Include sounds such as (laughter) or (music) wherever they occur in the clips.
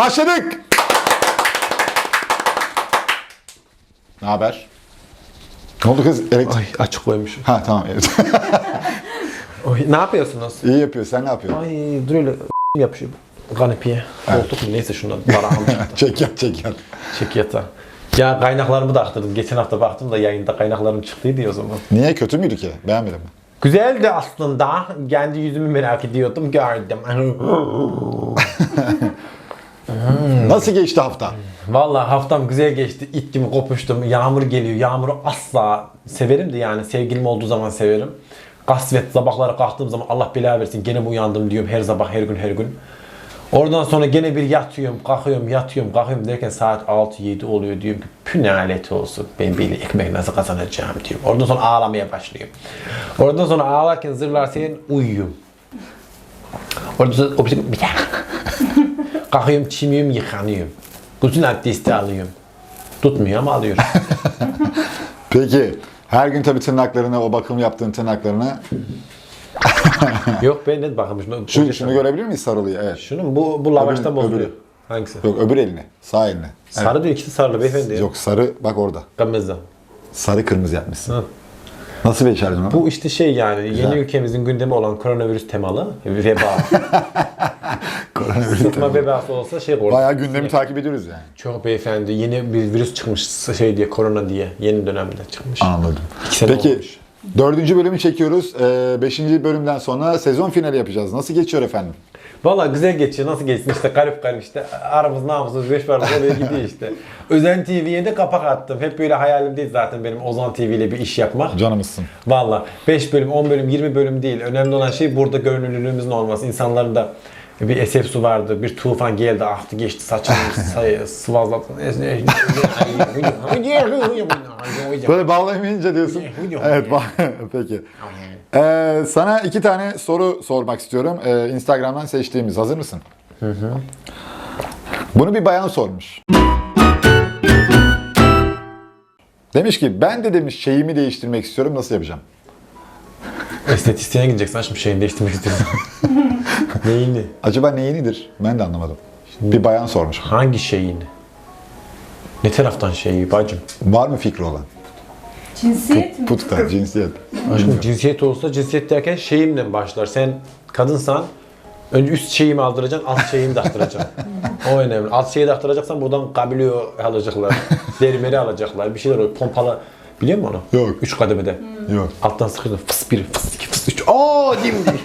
Başladık. Ne haber? Ne oldu kız? Elektrik... Ay açık koymuşum. Ha tamam evet. (laughs) Oy, ne yapıyorsunuz? İyi yapıyor. Sen ne yapıyorsun? Ay dur öyle (laughs) yapışıyor. Kanepiye. Koltuk mu neyse şundan darağım (laughs) çıktı. Çek yat çek yat. Çek yatağa. Ya kaynaklarımı da aktırdım. Geçen hafta baktım da yayında kaynaklarım çıktıydı ya o zaman. Niye kötü müydü ki? Beğenmedin mi? Güzeldi aslında. Kendi yüzümü merak ediyordum. Gördüm. Nasıl geçti hafta? Vallahi haftam güzel geçti. İt gibi kopuştum. Yağmur geliyor. Yağmuru asla severim de yani sevgilim olduğu zaman severim. Kasvet sabahları kalktığım zaman Allah bela versin gene mi uyandım diyorum her sabah her gün her gün. Oradan sonra gene bir yatıyorum, kalkıyorum, yatıyorum, kalkıyorum derken saat 6-7 oluyor diyorum ki pü ne aleti olsun ben böyle ekmek nasıl kazanacağım diyorum. Oradan sonra ağlamaya başlıyorum. Oradan sonra ağlarken zırlar senin uyuyorum. Oradan sonra o bir. Kalkıyorum, çimiyorum, yıkanıyorum. Gusül abdesti alıyorum. Tutmuyor ama alıyorum. (laughs) Peki her gün tabii tırnaklarını, o bakım yaptığın tırnaklarını Yok ben ne bakmışım. şu, şunu görebilir miyiz sarılıyı? Evet. Şunun bu, bu lavaşta Öbürü- bozuluyor. öbürü. Hangisi? Yok öbür elini. Sağ elini. Evet. Sarı diyor ikisi sarılı beyefendi. ya. Yok sarı bak orada. Gamezza. Sarı kırmızı yapmışsın. Hı. Nasıl becerdin onu? Bu işte şey yani yeni ülkemizin gündemi olan koronavirüs temalı veba. (laughs) Koronavirüs Sıtma tabii. vebası olsa şey olur. Bayağı gündemi takip ediyoruz yani. Çok beyefendi yeni bir virüs çıkmış şey diye korona diye yeni dönemde çıkmış. Anladım. İki sene Peki olmuş. dördüncü bölümü çekiyoruz. Ee, beşinci bölümden sonra sezon finali yapacağız. Nasıl geçiyor efendim? Valla güzel geçiyor. Nasıl geçsin işte garip garip işte. Aramız namusumuz beş parmak oraya gidiyor işte. (laughs) Özen TV'ye de kapak attım. Hep böyle hayalim değil zaten benim Ozan TV ile bir iş yapmak. Canımızsın. Valla 5 bölüm, 10 bölüm, 20 bölüm değil. Önemli olan şey burada görünürlüğümüzün olması. İnsanların da bir esef su vardı. Bir tufan geldi, aktı geçti saçını (laughs) sıvazladı. Böyle bağlayamayınca diyorsun. evet bağ- (laughs) peki. Ee, sana iki tane soru sormak istiyorum. Ee, Instagram'dan seçtiğimiz. Hazır mısın? Bunu bir bayan sormuş. Demiş ki ben de demiş şeyimi değiştirmek istiyorum nasıl yapacağım? Estetisyene gideceksin aşkım şeyini değiştirmek istiyorsun. (laughs) Neyini? Acaba neyinidir? Ben de anlamadım. Bir bayan sormuş. Hangi şeyini? Ne taraftan şeyi bacım? Var mı fikri olan? Cinsiyet mi? Putka, cinsiyet. Aşkım cinsiyet olsa cinsiyet derken şeyimle başlar. Sen kadınsan önce üst şeyimi aldıracaksın, alt şeyimi de aktıracaksın. (laughs) o önemli. Alt şeyi de aktıracaksan buradan kabilyo alacaklar. (laughs) Derimeri alacaklar. Bir şeyler olur. Pompalı. Biliyor musun onu? Yok. Üç kademede. Yok. Alttan sıkıyorsun. Fıs bir, fıs iki, fıs üç. Oo dimdik. (laughs)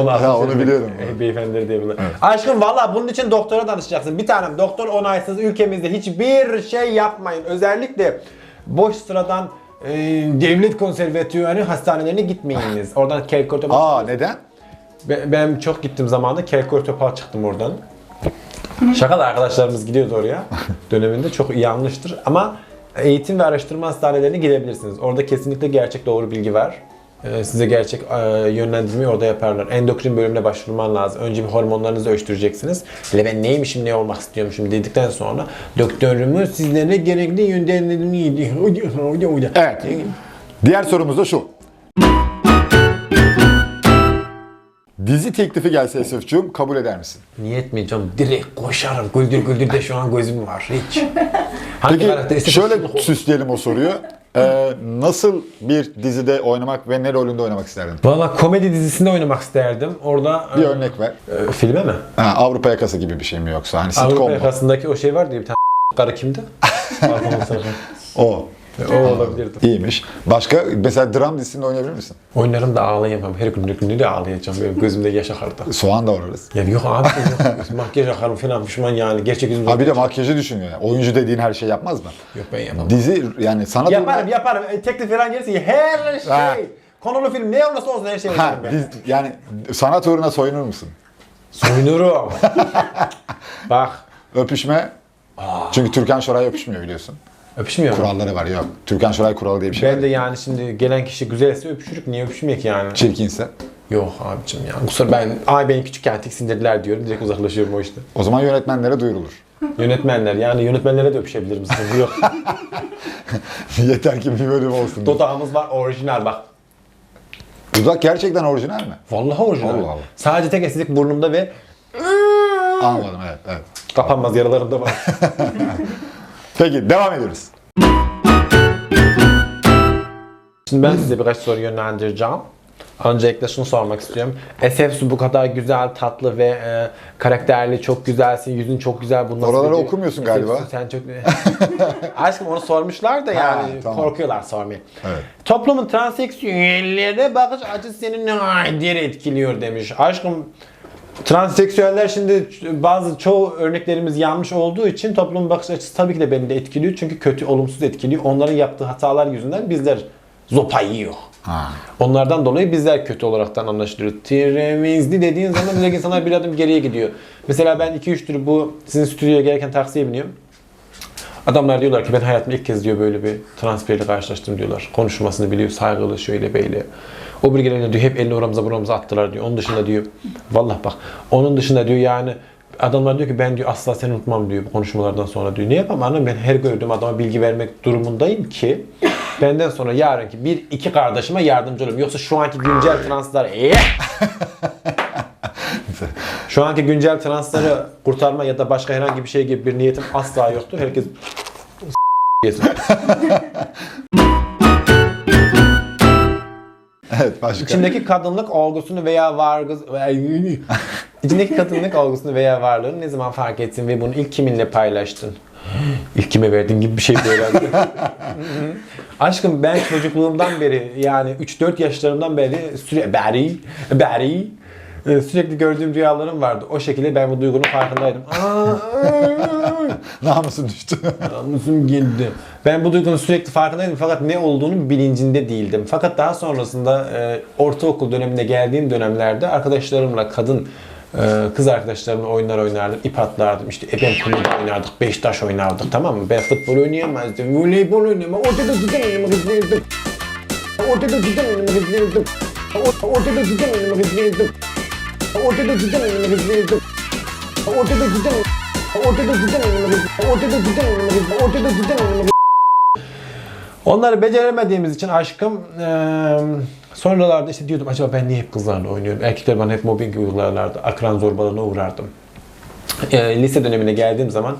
Onu Ha, onu biliyorum. E, beyefendileri diye bunlar. Aşkım valla bunun için doktora danışacaksın. Bir tanem doktor onaysız ülkemizde hiçbir şey yapmayın. Özellikle boş sıradan e, devlet konservatüarı hastanelerine gitmeyiniz. (laughs) Oradan kelkor topal. Aa neden? Ben, ben çok gittim zamanında kelkor topal çıktım oradan. Şakalı arkadaşlarımız gidiyordu oraya (laughs) döneminde. Çok iyi anlaştır. Ama eğitim ve araştırma hastanelerine gidebilirsiniz. Orada kesinlikle gerçek doğru bilgi var. Ee, Size gerçek e, yönlendirmeyi orada yaparlar. Endokrin bölümüne başvurman lazım. Önce bir hormonlarınızı ölçtüreceksin. Hele ben neymişim, ne olmak istiyormuşum dedikten sonra doktorumu sizlere gerekli yönlendirmeyi... Evet. Diğer sorumuz da şu. Dizi teklifi gelse Esef'cüğüm kabul eder misin? Niye etmeyeceğim? Direkt koşarım. Güldür güldür de şu an gözüm var. Hiç. (laughs) Hangi Peki şöyle süsleyelim o soruyu. Ee, nasıl bir dizide oynamak ve ne rolünde oynamak isterdin? Valla komedi dizisinde oynamak isterdim. Orada Bir e, örnek ver. e, filme mi? Ha, Avrupa yakası gibi bir şey mi yoksa? Hani sitcom Avrupa mu? yakasındaki o şey vardı ya bir tane (laughs) karı kimdi? (laughs) O. o olabilirdi. İyiymiş. Başka mesela dram dizisinde oynayabilir misin? Oynarım da ağlayamam. Her gün her gün de ağlayacağım. Böyle gözümde yaş akardı. (laughs) Soğan da oynarız. Ya yok abi yok. Makyaj akarım falan pişman yani. Gerçek yüzümde. Ha bir de makyajı düşün yani. Oyuncu dediğin her şey yapmaz mı? Yok ben yapamam. Dizi yani sanat Yaparım yaparım. E, teklif falan gelirse her şey. Ha. Konulu film ne olursa olsun her şey Ha, yaparım ben. diz- yani sanat uğruna soyunur musun? Soyunurum. (laughs) Bak. Öpüşme. Çünkü Türkan Şoray öpüşmüyor biliyorsun. Öpüşmüyor mu? Kuralları var yok. Türkan Şoray kuralı diye bir şey Ben var. de yani şimdi gelen kişi güzelse öpüşürük. Niye öpüşmeyek yani? Çirkinse. Yok abicim ya. Kusura ben ay beni küçükken tiksindirdiler diyorum. Direkt uzaklaşıyorum o işte. O zaman yönetmenlere duyurulur. (laughs) Yönetmenler yani yönetmenlere de öpüşebilirim. Sıkıntı yok. (laughs) Yeter ki bir bölüm olsun. diye. Dodağımız var orijinal bak. Dudak gerçekten orijinal mi? Vallahi orijinal. Allah Allah. Sadece tek eksiklik burnumda ve Anladım evet. evet. Kapanmaz yaralarım da var. (laughs) Peki devam ediyoruz. Şimdi ben size birkaç soru yönlendireceğim. Öncelikle şunu sormak istiyorum. Esefsu bu kadar güzel, tatlı ve e, karakterli, çok güzelsin, yüzün çok güzel. Bu nasıl Oraları bir- okumuyorsun galiba. Esefsu, sen çok... (laughs) Aşkım onu sormuşlar da yani tamam. korkuyorlar sormaya. Evet. Toplumun transseksüellere bakış açısı seni ne diye etkiliyor demiş. Aşkım Transseksüeller şimdi bazı çoğu örneklerimiz yanlış olduğu için toplumun bakış açısı tabii ki de beni de etkiliyor. Çünkü kötü, olumsuz etkiliyor. Onların yaptığı hatalar yüzünden bizler zopa yiyor. Ha. Onlardan dolayı bizler kötü olaraktan anlaşılıyor. Tiremizli dediğin zaman direkt insanlar bir adım geriye gidiyor. Mesela ben 2-3 tür bu sizin stüdyoya gelirken taksiye biniyorum. Adamlar diyorlar ki ben hayatımda ilk kez diyor böyle bir trans biriyle karşılaştım diyorlar. Konuşmasını biliyor, saygılı şöyle böyle. O bir gelene diyor hep elini oramıza buramıza attılar diyor. Onun dışında diyor vallahi bak onun dışında diyor yani adamlar diyor ki ben diyor asla seni unutmam diyor bu konuşmalardan sonra diyor. Ne yapayım anam ben her gördüğüm adama bilgi vermek durumundayım ki benden sonra yarınki bir iki kardeşime yardımcı olayım. Yoksa şu anki güncel translar (laughs) Şu anki güncel transları kurtarma ya da başka herhangi bir şey gibi bir niyetim asla yoktu. Herkes (laughs) yesin. Evet başka. İçindeki kadınlık olgusunu veya vargı içindeki kadınlık olgusunu veya varlığını ne zaman fark ettin ve bunu ilk kiminle paylaştın? İlk kime verdin gibi bir şey herhalde. (laughs) Aşkım ben çocukluğumdan beri yani 3-4 yaşlarımdan beri sürekli beri, beri e, sürekli gördüğüm rüyalarım vardı. O şekilde ben bu duygunun farkındaydım. (laughs) Namusun düştü. Namusum geldi. Ben bu duygunun sürekli farkındaydım fakat ne olduğunu bilincinde değildim. Fakat daha sonrasında e, ortaokul dönemine geldiğim dönemlerde arkadaşlarımla kadın e, kız arkadaşlarımla oyunlar oynardım, ip atlardım, işte ebem kulübü oynardık, beş taş oynardık tamam mı? Ben futbol oynayamazdım, voleybol oynayamam, ortada cidden oynamak istiyordum. Ortada cidden oynamak istiyordum. Or- Ortada cidden oynamak istiyordum. Ortada cidden oynamak istiyordum. Ortada cidden Ortada cidden oynamak Ortada cidden oynamak Ortada cidden oynamak Onları beceremediğimiz için aşkım eee sonralarda işte diyordum acaba ben niye hep kızlarla oynuyorum? Erkekler bana hep mobbing uygularlardı. Akran zorbalığına uğrardım. Eee, lise dönemine geldiğim zaman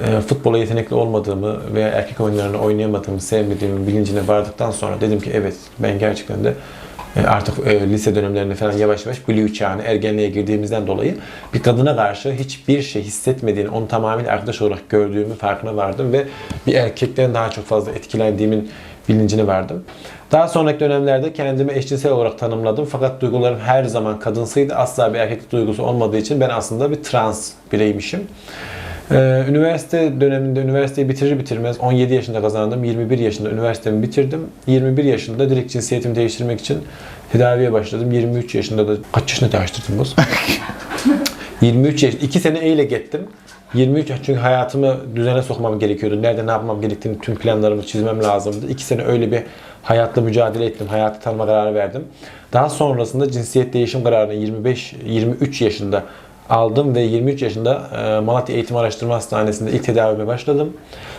eee, futbola yetenekli olmadığımı veya erkek oyunlarını oynayamadığımı, sevmediğimi bilincine vardıktan sonra dedim ki evet ben gerçekten de e, artık e, lise dönemlerinde falan yavaş yavaş blue çağına, ergenliğe girdiğimizden dolayı bir kadına karşı hiçbir şey hissetmediğini, onu tamamen arkadaş olarak gördüğümü farkına vardım ve bir erkekten daha çok fazla etkilendiğimin bilincine vardım. Daha sonraki dönemlerde kendimi eşcinsel olarak tanımladım fakat duygularım her zaman kadınsıydı. Asla bir erkeklik duygusu olmadığı için ben aslında bir trans bireymişim. Ee, üniversite döneminde üniversiteyi bitirir bitirmez 17 yaşında kazandım. 21 yaşında üniversitemi bitirdim. 21 yaşında direkt cinsiyetimi değiştirmek için tedaviye başladım. 23 yaşında da kaç yaşında değiştirdim (laughs) bu? 23 yaş, 2 sene eyle gittim. 23 yaş çünkü hayatımı düzene sokmam gerekiyordu. Nerede ne yapmam gerektiğini tüm planlarımı çizmem lazımdı. 2 sene öyle bir hayatla mücadele ettim. Hayatı tanıma kararı verdim. Daha sonrasında cinsiyet değişim kararını 25 23 yaşında aldım ve 23 yaşında e, Malatya Eğitim Araştırma Hastanesi'nde ilk tedavime başladım.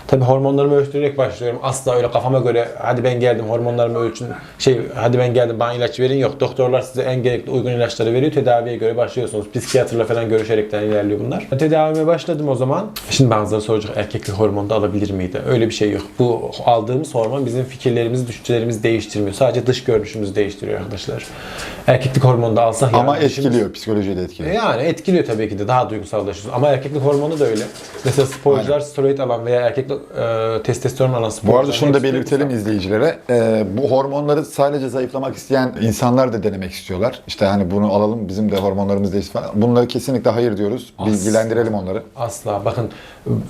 Tabi hormonlarımı ölçtürerek başlıyorum. Asla öyle kafama göre hadi ben geldim hormonlarımı ölçün, şey hadi ben geldim bana ilaç verin yok. Doktorlar size en gerekli uygun ilaçları veriyor. Tedaviye göre başlıyorsunuz. Psikiyatrla falan görüşerekten ilerliyor bunlar. Tedavime başladım o zaman. Şimdi bazıları soracak erkeklik hormonu da alabilir miydi? Öyle bir şey yok. Bu aldığımız hormon bizim fikirlerimizi, düşüncelerimizi değiştirmiyor. Sadece dış görünüşümüzü değiştiriyor arkadaşlar. Erkeklik hormonu da alsak Ama etkiliyor. Psikolojiyi de etkiliyor. e Yani etkiliyor tabii ki de daha duygusallaşıyorsun. Ama erkeklik hormonu da öyle. Mesela sporcular steroid alan veya erkeklik e, testosteron alan sporcular. Bu arada şunu da belirtelim izleyicilere. Ee, bu hormonları sadece zayıflamak isteyen insanlar da denemek istiyorlar. İşte hani bunu alalım bizim de hormonlarımız değişsin falan. Bunları kesinlikle hayır diyoruz. Bilgilendirelim onları. Asla. Bakın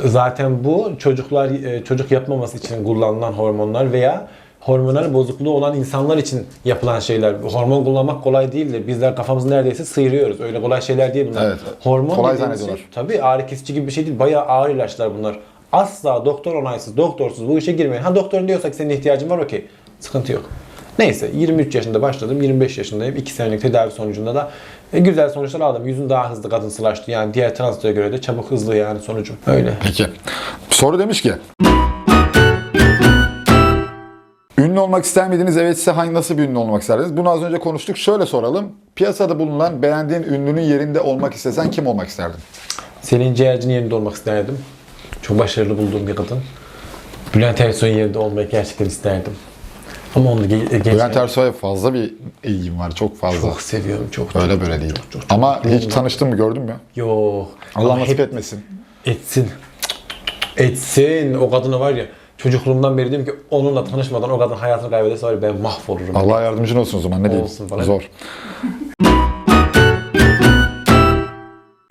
zaten bu çocuklar e, çocuk yapmaması için kullanılan hormonlar veya hormonal bozukluğu olan insanlar için yapılan şeyler. Hormon kullanmak kolay değildir. Bizler kafamızı neredeyse sıyırıyoruz. Öyle kolay şeyler değil bunlar. Evet. Hormon Kolay zannediyorlar. Şey, tabii ağrı kesici gibi bir şey değil. Bayağı ağır ilaçlar bunlar. Asla doktor onaysız, doktorsuz bu işe girmeyin. Ha doktorun diyorsa ki senin ihtiyacın var okey. Sıkıntı yok. Neyse 23 yaşında başladım. 25 yaşındayım. 2 senelik tedavi sonucunda da e, güzel sonuçlar aldım. Yüzün daha hızlı kadınsılaştı. Yani diğer translere göre de çabuk hızlı yani sonucum. Öyle. Peki. Soru demiş ki Ünlü olmak ister miydiniz? Evetse hangi nasıl bir ünlü olmak isterdiniz? Bunu az önce konuştuk. Şöyle soralım. Piyasada bulunan beğendiğin ünlünün yerinde olmak istesen kim olmak isterdin? Selin Ciğerci'nin yerinde olmak isterdim. Çok başarılı bulduğum bir kadın. Bülent Ersoy'un yerinde olmayı gerçekten isterdim. Ama onu ge- geçen Bülent Ersoy'a fazla bir ilgim var. Çok fazla. çok seviyorum. Çok Öyle çok, böyle değil. Çok, çok, çok. Ama hiç tanıştın mı gördün mü? Yok. Allah Ama nasip hep etmesin. etsin. Etsin. O kadına var ya çocukluğumdan beri diyorum ki onunla tanışmadan o kadın hayatını kaybederse var ya ben mahvolurum. Allah yardımcın olsun o zaman ne diyeyim. Olsun falan. Zor.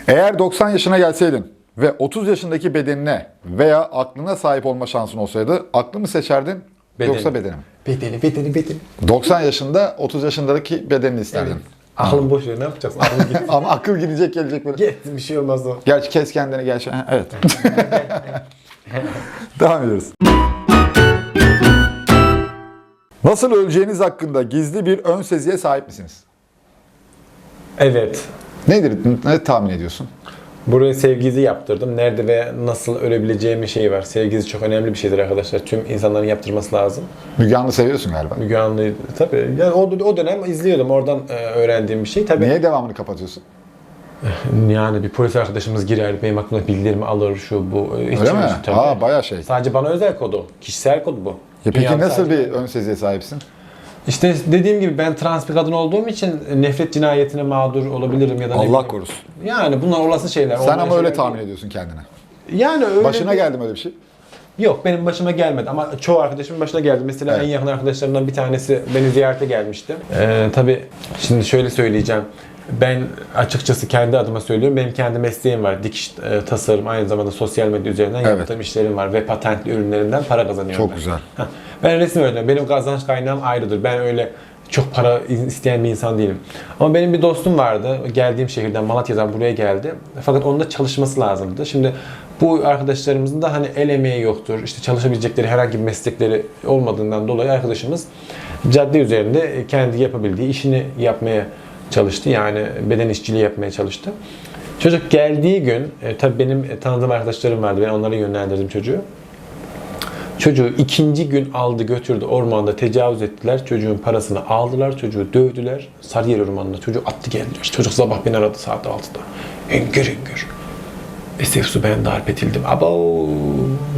Eğer 90 yaşına gelseydin ve 30 yaşındaki bedenine veya aklına sahip olma şansın olsaydı aklı mı seçerdin Bedeni. yoksa bedeni mi? Bedeni, bedeni, bedeni. 90 yaşında 30 yaşındaki bedenini isterdin. Aklım boş ver ne yapacaksın? Aklım (laughs) gitti. Ama akıl gidecek gelecek böyle. Gitti bir şey olmaz o. Gerçi kes kendini şu- Ha, Evet. (laughs) Devam ediyoruz. Nasıl öleceğiniz hakkında gizli bir ön seziye sahip misiniz? Evet. Nedir? Ne tahmin ediyorsun? Buraya sevgizi yaptırdım. Nerede ve nasıl ölebileceğimi şey var. Sevgizi çok önemli bir şeydir arkadaşlar. Tüm insanların yaptırması lazım. Müge Anlı seviyorsun galiba. Müge Anlı tabii. Yani o, o dönem izliyordum. Oradan e, öğrendiğim bir şey. Tabii Niye devamını kapatıyorsun? (laughs) yani bir polis arkadaşımız girer, benim hakkımda bilgilerimi alır, şu bu. e, Hiç Öyle mi? tabii. Aa bayağı şey. Sadece bana özel kodu. Kişisel kod bu. Ya peki Dünyada nasıl sadece- bir ön seziye sahipsin? İşte dediğim gibi ben trans bir kadın olduğum için nefret cinayetine mağdur olabilirim ya da ne Allah bileyim. korusun. Yani bunlar olası şeyler. Sen olmayan ama öyle şeyler tahmin değil. ediyorsun kendine. Yani öyle Başına bir- geldi mi öyle bir şey? Yok benim başıma gelmedi ama çoğu arkadaşımın başına geldi. Mesela Evet. en yakın arkadaşlarımdan bir tanesi beni ziyarete gelmişti. Ee, tabii şimdi şöyle söyleyeceğim. Ben açıkçası kendi adıma söylüyorum. Benim kendi mesleğim var. Dikiş, e, tasarım, aynı zamanda sosyal medya üzerinden Evet. yaptığım işlerim var ve patentli ürünlerimden para kazanıyorum. Çok ben. güzel. Heh, Ben resim öğretmenim. Benim kazanç kaynağım ayrıdır. Ben öyle çok para isteyen bir insan değilim. Ama benim bir dostum vardı. Geldiğim şehirden Malatya'dan buraya geldi. Fakat onun da çalışması lazımdı. Şimdi bu arkadaşlarımızın da hani el emeği yoktur. İşte çalışabilecekleri herhangi bir meslekleri olmadığından dolayı arkadaşımız cadde üzerinde kendi yapabildiği işini yapmaya çalıştı. Yani beden işçiliği yapmaya çalıştı. Çocuk geldiği gün, e, tabii benim e, tanıdığım arkadaşlarım vardı. Ben onlara yönlendirdim çocuğu. Çocuğu ikinci gün aldı götürdü ormanda tecavüz ettiler. Çocuğun parasını aldılar. Çocuğu dövdüler. Sarıyer ormanında çocuğu attı geldiler. Çocuk sabah beni aradı saat 6'da. Engür engür. Esef su ben darp edildim. Abo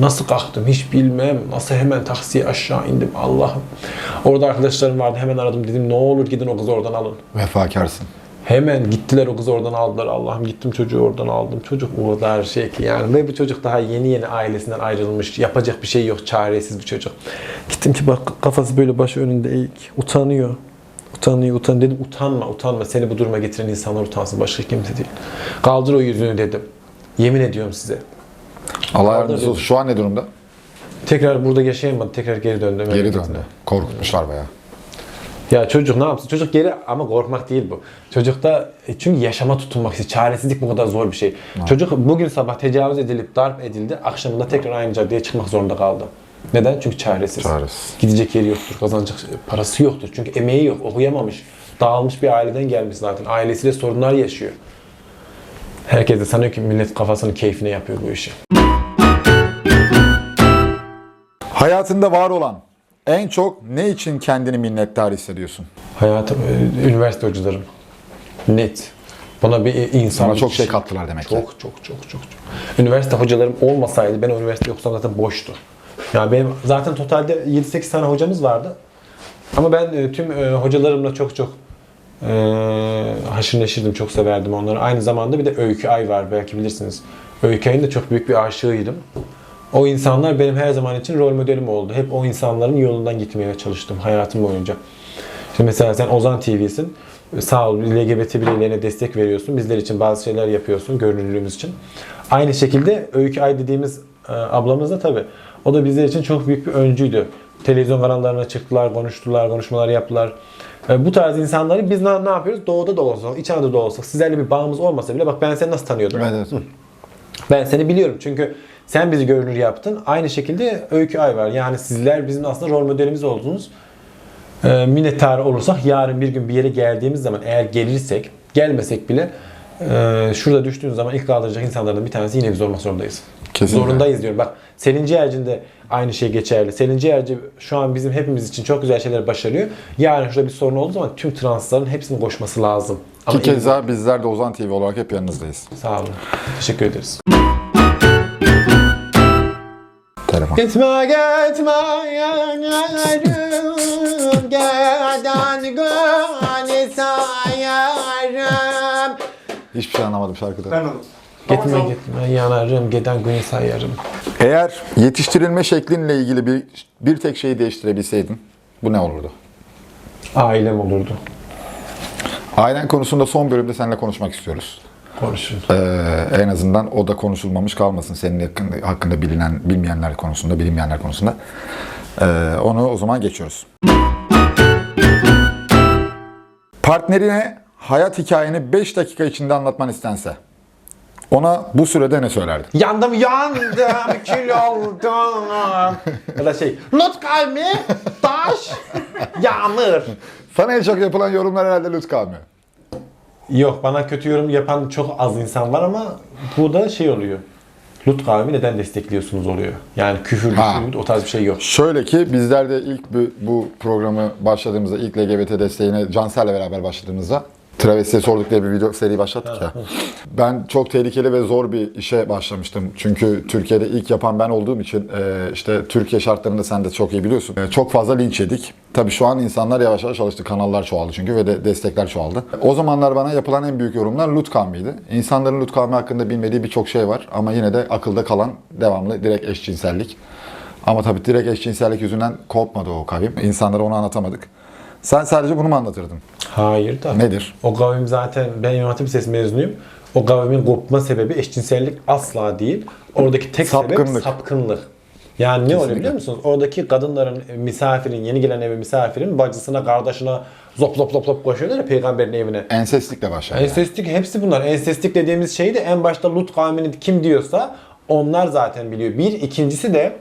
nasıl kalktım hiç bilmem. Nasıl hemen taksiye aşağı indim Allah'ım. Orada arkadaşlarım vardı hemen aradım dedim ne olur gidin o kızı oradan alın. Vefakarsın. Hemen gittiler o kızı oradan aldılar. Allah'ım gittim çocuğu oradan aldım. Çocuk o kadar şey ki yani. Ve bu çocuk daha yeni yeni ailesinden ayrılmış. Yapacak bir şey yok. Çaresiz bir çocuk. Gittim ki bak kafası böyle başı önünde eğik. Utanıyor. Utanıyor, utanıyor. Dedim utanma, utanma. Seni bu duruma getiren insanlar utansın. Başka kimse değil. Kaldır o yüzünü dedim. Yemin ediyorum size. Allah yardımcısı olsun. Şu an ne durumda? Tekrar burada yaşayamadı. Tekrar geri döndü. Geri döndü. Korkutmuşlar bayağı. Ya çocuk ne yapsın? Çocuk geri ama korkmak değil bu. Çocukta e, çünkü yaşama tutunmak istiyor. Çaresizlik bu kadar zor bir şey. Çocuk bugün sabah tecavüz edilip darp edildi. Akşamında tekrar aynı caddeye çıkmak zorunda kaldı. Neden? Çünkü çaresiz. Çaresiz. Gidecek yeri yoktur. Kazanacak parası yoktur. Çünkü emeği yok. Okuyamamış. Dağılmış bir aileden gelmiş zaten. Ailesiyle sorunlar yaşıyor. Herkes de sanıyor ki millet kafasının keyfine yapıyor bu işi. Hayatında var olan en çok ne için kendini minnettar hissediyorsun? Hayatım, e, üniversite hocalarım. Net. Bana bir insan... Sana çok şey kattılar demek ki. Çok çok çok çok çok. Üniversite hocalarım olmasaydı ben üniversite okusam zaten boştu. Yani benim zaten totalde 7-8 tane hocamız vardı. Ama ben e, tüm e, hocalarımla çok çok e, haşır neşirdim, çok severdim onları. Aynı zamanda bir de Öykü Ay var belki bilirsiniz. Öykü Ay'ın da çok büyük bir aşığıydım. O insanlar benim her zaman için rol modelim oldu. Hep o insanların yolundan gitmeye çalıştım hayatım boyunca. Şimdi mesela sen Ozan TV'sin. Sağ ol LGBT bireylerine destek veriyorsun. Bizler için bazı şeyler yapıyorsun görünürlüğümüz için. Aynı şekilde Öykü Ay dediğimiz e, ablamız da tabii. O da bizler için çok büyük bir öncüydü. Televizyon kanallarına çıktılar, konuştular, konuşmalar yaptılar. E, Bu tarz insanları biz ne, ne yapıyoruz? Doğuda da olsak, İç Anadolu'da olsak, sizlerle bir bağımız olmasa bile bak ben seni nasıl tanıyordum? Evet, evet. Ben seni biliyorum çünkü sen bizi görünür yaptın. Aynı şekilde Öykü Ay var. Yani sizler bizim aslında rol modelimiz oldunuz. Ee, minnettar olursak yarın bir gün bir yere geldiğimiz zaman eğer gelirsek, gelmesek bile e, şurada düştüğünüz zaman ilk kaldıracak insanlardan bir tanesi yine biz olmak zorundayız. Kesinlikle. Zorundayız diyorum. Bak Selin Ciğerci'nin de aynı şey geçerli. Selin Ciğerci şu an bizim hepimiz için çok güzel şeyler başarıyor. Yarın şurada bir sorun olduğu zaman tüm transların hepsinin koşması lazım. Ama Ki keza bizler de Ozan TV olarak hep yanınızdayız. Sağ olun. Teşekkür ederiz. Telefon. Gitme gitme yanarım Geden gani sayarım Hiçbir şey anlamadım şarkıda. Ben oldum. Gitme gitme yanarım Geden günü sayarım Eğer yetiştirilme şeklinle ilgili bir bir tek şeyi değiştirebilseydin bu ne olurdu? Ailem olurdu. Ailen konusunda son bölümde seninle konuşmak istiyoruz. Konuşun. Ee, en azından o da konuşulmamış kalmasın senin hakkında, hakkında bilinen bilmeyenler konusunda, bilinmeyenler konusunda. Ee, onu o zaman geçiyoruz. Partnerine hayat hikayeni 5 dakika içinde anlatman istense, ona bu sürede ne söylerdin? Yandım yandım (laughs) kül oldum. ya da şey Lut kalbi taş yağmur. Sana en çok yapılan yorumlar herhalde Lütfü abi. Yok bana kötü yorum yapan çok az insan var ama bu da şey oluyor. Lut kavmi neden destekliyorsunuz oluyor. Yani küfür, Ha. küfür o tarz bir şey yok. Şöyle ki bizler de ilk bu, bu programı başladığımızda, ilk LGBT desteğine Cansel'le beraber başladığımızda Travesti'ye sorduk diye bir video seri başlattık ya. Ben çok tehlikeli ve zor bir işe başlamıştım. Çünkü Türkiye'de ilk yapan ben olduğum için e, işte Türkiye şartlarında sen de çok iyi biliyorsun. E, Çok fazla linç yedik. Tabii şu an insanlar yavaş yavaş alıştı. Kanallar çoğaldı çünkü ve de destekler çoğaldı. O zamanlar bana yapılan en büyük yorumlar Lut kavmiydi. İnsanların Lut kavmi hakkında bilmediği birçok şey var ama yine de akılda kalan devamlı direkt eşcinsellik. Ama tabii direkt eşcinsellik yüzünden kopmadı o kavim. İnsanlara onu anlatamadık. Sen sadece bunu mu anlatırdın? Hayır da. Nedir? O kavim zaten ben İmam Hatip Lisesi mezunuyum. O kavimin kopma sebebi eşcinsellik asla değil. Oradaki tek sebep Sapkınlık. sapkınlık. Yani ne oluyor Kesinlikle. biliyor musunuz? Oradaki kadınların, misafirin, yeni gelen eve misafirin bacısına, kardeşine zop zop zop zop koşuyorlar ya peygamberin evine. Ensestlikle başlar. yani. Ensestik hepsi bunlar. Ensestik dediğimiz şey de en başta Lut kavmini kim diyorsa onlar zaten biliyor. Bir, ikincisi de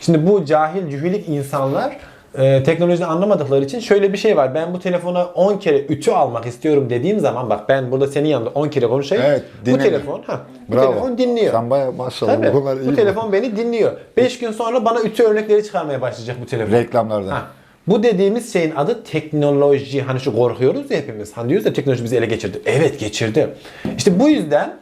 şimdi bu cahil, cühilik insanlar e, teknolojiden anlamadıkları için şöyle bir şey var. Ben bu telefona 10 kere ütü almak istiyorum dediğim zaman bak ben burada senin yanında 10 kere konuşayım. Evet, bu telefon ha, bu Bravo. telefon dinliyor. Sen bayağı maşallah. Tabii. bunlar iyi Bu telefon beni dinliyor. 5 gün sonra bana ütü örnekleri çıkarmaya başlayacak bu telefon. Reklamlardan. Ha. Bu dediğimiz şeyin adı teknoloji. Hani şu korkuyoruz ya hepimiz. Hani diyoruz ya teknoloji bizi ele geçirdi. Evet geçirdi. İşte bu yüzden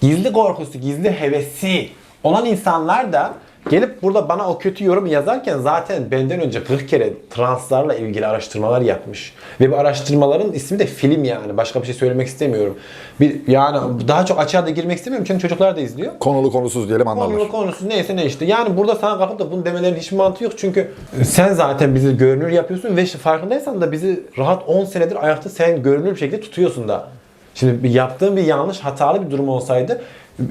gizli korkusu, gizli hevesi olan insanlar da gelip burada bana o kötü yorum yazarken zaten benden önce 40 kere translarla ilgili araştırmalar yapmış. Ve bu araştırmaların ismi de film yani. Başka bir şey söylemek istemiyorum. Bir, yani daha çok açığa da girmek istemiyorum çünkü çocuklar da izliyor. Konulu konusuz diyelim anlarlar. Konulu konusu neyse ne işte. Yani burada sana kalkıp da bunu demelerin hiçbir mantığı yok. Çünkü sen zaten bizi görünür yapıyorsun ve farkındaysan da bizi rahat 10 senedir ayakta sen görünür bir şekilde tutuyorsun da. Şimdi yaptığın bir yanlış hatalı bir durum olsaydı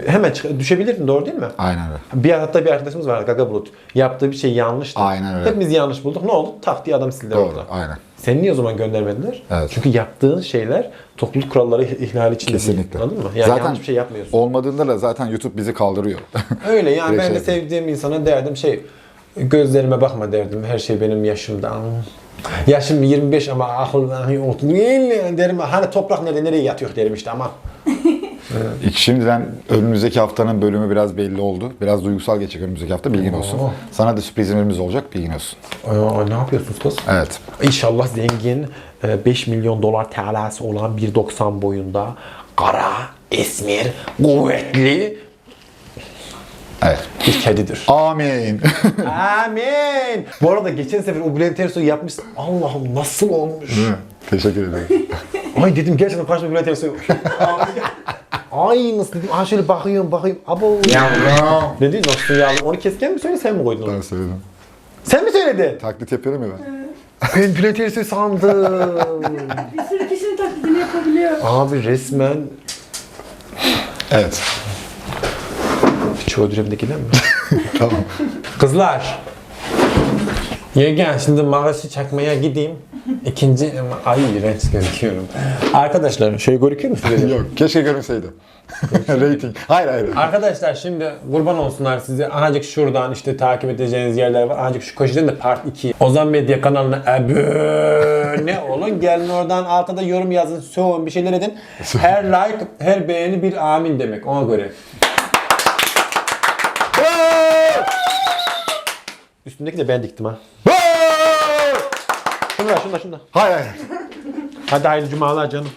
hemen çık- düşebilirdin doğru değil mi? Aynen öyle. Bir hatta bir arkadaşımız var Gaga Bulut. Yaptığı bir şey yanlıştı. Aynen öyle. Hepimiz yanlış bulduk. Ne oldu? Tak diye adam sildi Doğru. orada. Aynen. Seni niye o zaman göndermediler? Evet. Çünkü yaptığın şeyler topluluk kuralları ihlali için Kesinlikle. Anladın mı? Yani zaten yanlış bir şey yapmıyorsun. olmadığında da zaten YouTube bizi kaldırıyor. (laughs) Öyle yani Direkt ben de şey sevdiğim insana derdim şey gözlerime bakma derdim her şey benim yaşımdan. Yaşım 25 ama akıl değil derim. Hani toprak nerede nereye yatıyor derim işte ama. (laughs) İlk Şimdiden önümüzdeki haftanın bölümü biraz belli oldu. Biraz duygusal geçecek önümüzdeki hafta bilgin olsun. Oo. Sana da sürprizlerimiz olacak bilgin olsun. Aa, ne yapıyorsunuz kız? Evet. İnşallah zengin e, 5 milyon dolar TL'si olan 1.90 boyunda kara, esmer, kuvvetli Evet. bir kedidir. Amin. (laughs) Amin. Bu arada geçen sefer o Bülent Ersoy yapmış. Allah'ım nasıl olmuş? Teşekkür ederim. Ay dedim gerçekten karşımda Bülent Ersoy (laughs) var. Aynısı dedim. Ha şöyle bakıyorum bakıyorum. Abo. ne diyorsun nasılsın ya? Onu kesken mi söyledin sen mi koydun onu? ben söyledim. Sen mi söyledin? Taklit yapıyorum ya ben. Ben Ersoy sandım. Bir sürü kişinin taklidini yapabiliyor. Abi resmen Evet. çoğu dürümdekiler mi? (laughs) Tamam. Kızlar. Yegen şimdi maaşı çakmaya gideyim. İkinci ay iğrenç gözüküyorum. Arkadaşlar şey görüküyor mu size? Yok. Keşke görünseydi. (laughs) Rating. Hayır hayır. Arkadaşlar şimdi kurban olsunlar size. Azıcık şuradan işte takip edeceğiniz yerler var. Azıcık şu köşeden de part 2. Ozan Medya kanalına abone (laughs) olun. Gelin oradan altta da yorum yazın. Sövün bir şeyler edin. Her like, her beğeni bir amin demek. Ona göre. Üstündeki de ben diktim ha. Şunu ver, şunu da, şunu da. Hayır hayır. Hadi hayırlı cumalar canım.